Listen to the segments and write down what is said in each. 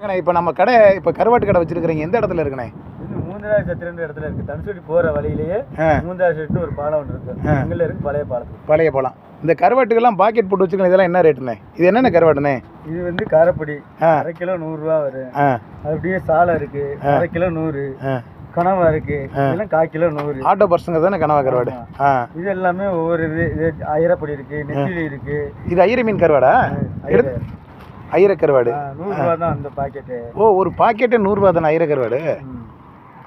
இப்போ நம்ம கடை இப்போ கருவாட்டு கடை வச்சிருக்கிறீங்க எந்த இடத்துல இருக்குண்ணே? இது மூந்தராஜ் சத்திரன்ற இடத்துல இருக்கு. தனுசுடி போற வழியிலேயே ஆ. மூந்தராஜ் செட்டு ஒரு பாலம் ஒன்று இருக்கு. அங்கல இருக்கு பழைய பாலத்துக்கு. பழைய போலாம். இந்த கருவாட்டுக்கெல்லாம் பாக்கெட் போட்டு வச்சுக்கலாம் இதெல்லாம் என்ன ரேட்டுண்ணே? இது என்னென்ன கருவாட்டுண்ணே? இது வந்து காரப்பொடி. அரை கிலோ நூறுரூவா வரும். அப்படியே சாலை இருக்கு. அரை கிலோ நூறு. கனவா இருக்கு. இதெல்லாம் கால் கிலோ நூறு. ஆட்டோ பர்சங்க தானே கனவா கருவாடு? இது எல்லாமே ஒவ்வொரு இது இது ஐரப்பொடி இருக்கு நெத்திலி இருக்கு. இது ஐயர மீன் கருவாடா? ஐர- ஐயர கருவாடு ஆ, நூறு ரூபா தான் அந்த பாக்கெட்டு. ஓ ஒரு பாக்கெட்டே நூறுரூவா தானே ஐயர கருவாடு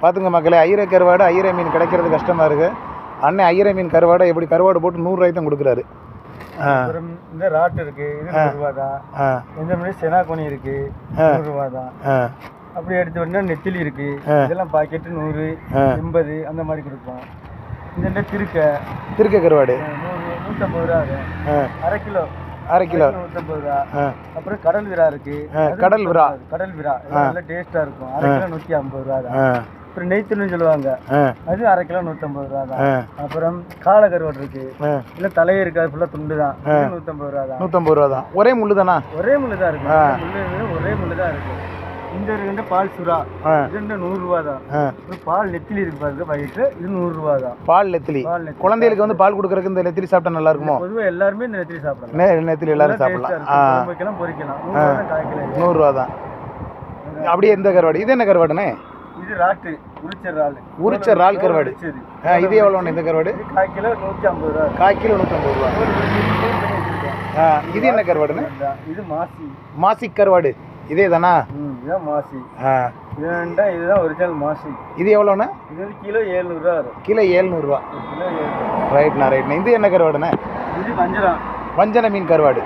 பார்த்துங்க மக்களே ஐயர கருவாடு ஐயர மீன் கிடைக்கிறது கஷ்டமாக இருக்கு. அண்ணன் ஐயர மீன் கருவாடை எப்படி கருவாடு போட்டு நூறுரூவாய்க்கு தான் கொடுக்குறாரு. இந்த ராட்டு இருக்கு இது நூறு ரூபா தான். இந்த மாதிரி செனாக்கோனி இருக்கு ரூபா தான். அப்படி எடுத்து வந்தா நெத்திலி இருக்கு இதெல்லாம் பாக்கெட்டு நூறு. எண்பது அந்த மாதிரி கொடுப்போம் இந்த திருக்க. திருக்க கருவாடு. நூறு நூற்றம்பது ரூபா அரை கிலோ. அரை கிலோ. நூற்றம்பது ரூபா. அப்புறம் கடல் விரா இருக்கு. கடல் விரா. கடல் விரா நல்லா டேஸ்டா இருக்கும். அரை கிலோ நூற்றி ஐம்பது ரூபா தான். அப்புறம் நெய்த்துன்னு சொல்லுவாங்க. அது அரை கிலோ நூற்றம்பது ரூபா தான். அப்புறம் காளை கருவாடு இருக்கு இல்ல தலையே இருக்காது ஃபுல்லா துண்டு தான். நூற்றம்பது ரூபா தான். நூற்றம்பது ரூபா தான். ஒரே முள்ளு தானா? ஒரே முள்ளு தான் இருக்கு. ஒரே முள்ளு தான் இருக்கு. இந்த இருக்கு பால் சுறா. ஆ. இது வந்து நூறு ரூபா தான். பால் நெத்திலி இருக்கு பாருங்க வயிற்று இது நூறு ரூபா தான். பால் நெத்திலி. குழந்தைகளுக்கு வந்து பால் கொடுக்கறதுக்கு இந்த நெத்திலி சாப்பிட்டா நல்லா இருக்குமோ? பொதுவா எல்லாருமே இந்த நெத்திலி சாப்பிடலாம். நெத்திலி எல்லாரும் சாப்பிடலாம். வைக்கலாம் இது. நூறுரூவா தான் அப்படியே இந்த கருவாடு? இது என்ன கருவாடுண்ணே? இது ராட்டு. உரிச்ச இறால். உரிச்ச இறால் கருவாடு. இது இந்த கருவாடு? கால் கிலோ நூற்றி ஐம்பது ரூபா. கால் கிலோ நூற்றம்பது ரூபா. இது என்ன கருவாடுண்ணே? இதுதான். இது மாசி. மாசி கருவாடு. இதே தானா இதுதான் மாசி. ஆ. இது வேண்டாம் இதுதான் ஒரிஜினல் மாசி? இது எவ்வளோண்ணே? இது வந்து கிலோ ஏழ்நூறுரூவா வரும். கிலோ ஏழ்நூறுரூவா கிலோ ஏழ்நூறு. ரைட்ண்ணா ரைட்ண்ணா. இது என்ன கருவாடுண்ணே? இது வஞ்சரம் வஞ்சன மீன் கருவாடு.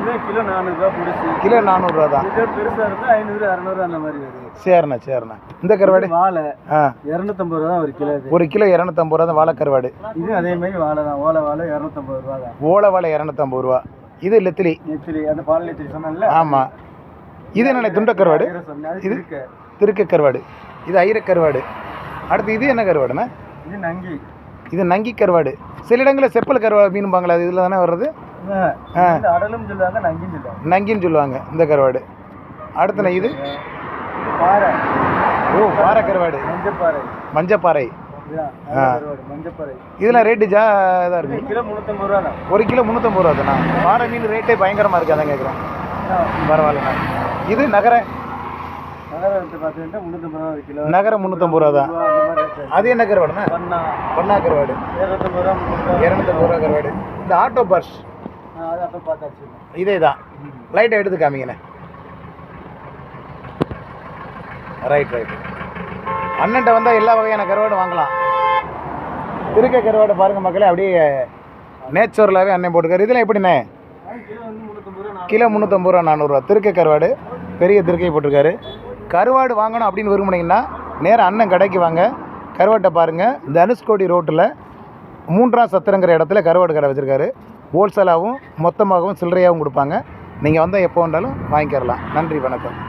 இது கிலோ நானூறுரூவா பிடிச்சி. கிலோ நானூறுரூவா தான். இது பெருசாக இருந்தால் ஐநூறு அறநூறு அந்த மாதிரி வருது சரிண்ணா சரிண்ணா. இந்த கருவாடு? வாழை. ஆ. இரநூத்தம்பது ரூபா தான் ஒரு கிலோ இது. ஒரு கிலோ இரநூத்தம்பது ரூபா தான் வாழை கருவாடு இது அதே மாதிரி வாழை தான். ஓலை வாழை இரநூத்தம்பது ரூபா தான். ஓலை வாழை இரநூத்தம்பது ரூபா. இது லெத்திலி நெத்திலி அந்த பால் நெத்திலி சொன்னேன்ல. ஆமாம் இது என்ன துண்ட கருவாடு இருக்க திருக்க. கருவாடு இது ஐர கருவாடு அடுத்து இது என்ன கருவாடுண்ணே இது நங்கி. இது நங்கி கருவாடு சில இடங்களில் செப்பல் கருவாடு மீனும்பாங்களா அது இதில் தானே வர்றது? அடலும் சொல்லுவாங்க நங்கின்னு சொல்லுவாங்க. நங்கின்னு சொல்லுவாங்க இந்த கருவாடு. அடுத்துண்ணே இது இது? பாறை. ஓ பாறை கருவாடு மஞ்சப்பாறை. மஞ்சப்பாறை. இதெல்லாம் ரேட்டு ஜா இதாக இது இருக்கு? கிலோ முந்நூற்றம்பது ரூபா ஒரு கிலோ முந்நூற்றம்பது ரூபா தானா பாறை மீன் ரேட்டே பயங்கரமாக இருக்குது அதான் கேட்குறேன் பரவாயில்லண்ணா. இது நகர நகரம் முந்நூற்றம்பது ரூபா தான். அது என்ன கருவாடுண்ணா பண்ணா பொன்னா கருவாடு இரநூத்தம்பது ரூபா கருவாடு இந்த ஆட்டோ பர்ஸ் இதே தான் லைட்டை எடுத்து காமிங்கண்ணே ரைட் ரைட் அண்ணன்ட்ட வந்தால் எல்லா வகையான கருவாடும் வாங்கலாம். திருக்க கருவாடு பாருங்கள் மக்களே அப்படியே நேச்சுரலாகவே அண்ணன் போட்டுக்காரு இதெல்லாம் எப்படிண்ணே? கிலோ முந்நூற்றம்பது ரூபா கிலோ முந்நூற்றம்பது ரூபா. நானூறுரூவா திருக்க கருவாடு பெரிய திருக்கை போட்டிருக்காரு. கருவாடு வாங்கணும் அப்படின்னு விரும்புனீங்கன்னா நேராக அண்ணன் கடைக்கு வாங்க. கருவாட்டை பாருங்கள் தனுஷ்கோடி ரோட்டில் மூன்றாம் சத்திரங்கிற இடத்துல கருவாடு கடை வச்சுருக்காரு. ஹோல்சேலாகவும் மொத்தமாகவும் சில்லறையாகவும் கொடுப்பாங்க. நீங்கள் வந்தால் எப்போ வந்தாலும் வாங்கிக்கிறலாம். நன்றி வணக்கம்.